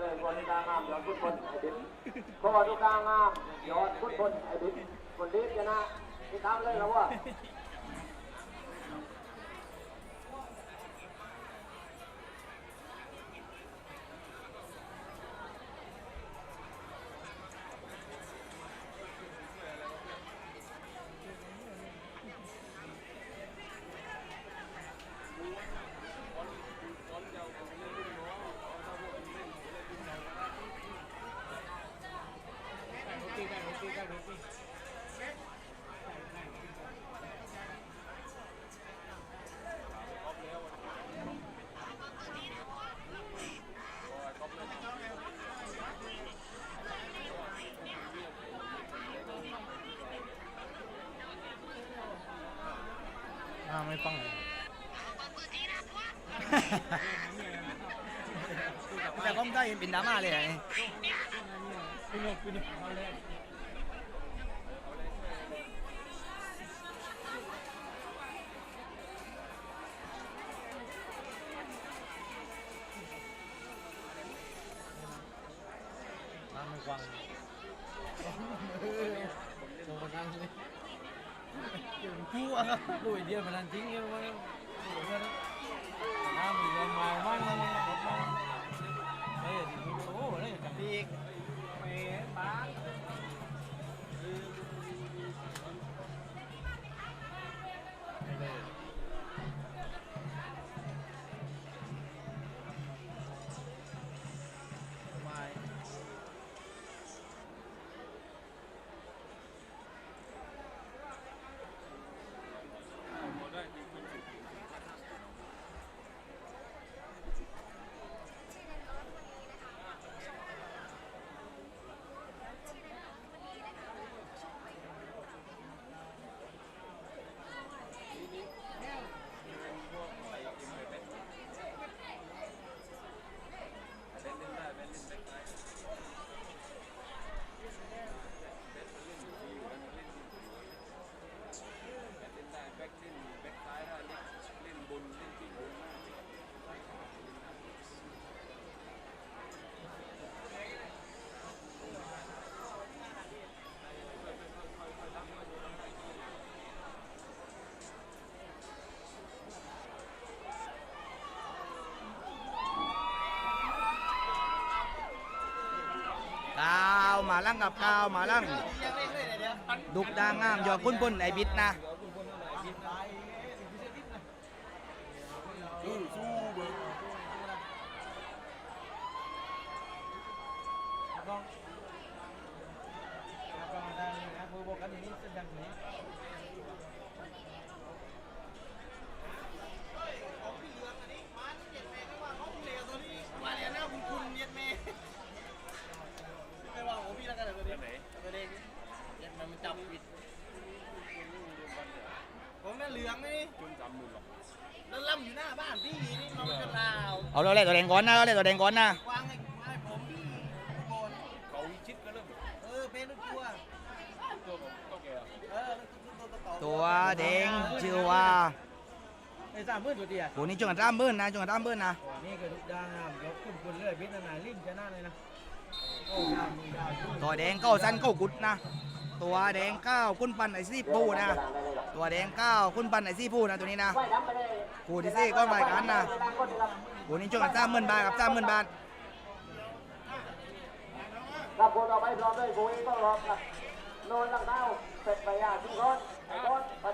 เลยบนกลางงามยอดพุทธพนไอ้ดิษคตัวกลางงามยอดพุทธพนไอ้ดิษคนดีชนะที่ตามเลยแล้วว่า อ่าไม่ฟังเลยแต่ก็ไม่ได้เป็นดราม่าเลยไง พี่นกพี่นกเอาเลยอ่าไม่ฟังโดนนั่งเลยเดียวกูอะดูไอเดียมันนั่นจริงเนี่ยมันโอ้โหเนี่ยน้ำมันมันมันมันมัน มาลังกับก้าวมาลังดุกดางงามยอคุ้นพุ่นไอบิดนะต้องก็ได้นะพูดบอกกันอย่างนี้จะยังไง มาเรียนหน้าคุณคุณเย็ดเมย์ไม่ว่าของพี่แล้วกันเลยตัวนี้ตัวเด็กเย็ด มันจับบิดผมนั่นเหลืองนี่จุ่มจำมือหรอกแล้วล่ำอยู่หน้าบ้านพี่นี่มันเป็นลาวเอาเราเล่นตัวแดงก่อนนะเราเล่นตัวแดงก่อนนะวางให้ให้ผมพี่โกนเขาชิดก็เริ่มเออเป็นตัวตัวผมก็แก่เออตัวตัวตัวแดงชื่อว่าไอ้สามมื่นตัวเดียวโหนี่จงกันตามเบิ้ลนะจงกันตามเบิ้ลนะนี่คือทุกด้านนะครับยกคุณคุณเลื่อยพิษนาลิ้นชนะเลยนะโอ้ยาวมีดาวตัวแดงเก้าสั้นเก้ากุดนะ ตัวแดงเก้าคุณปันไอซี่ปูนะ ตัวแดงเก้าคุณปันไอซี่ปูนะตัวนี้นะไม่ทำไปเลยกูที่ซี่ก็รายการนะกูนี้ช่วยกันสร้างเบิ้ลบาทครับสร้างเบิ้ลบาทรับคนต่อไปพร้อมด้วยกูเองก็รอครับโนนลังเท้าเสร็จไปอะทุกคนไอ้ต้น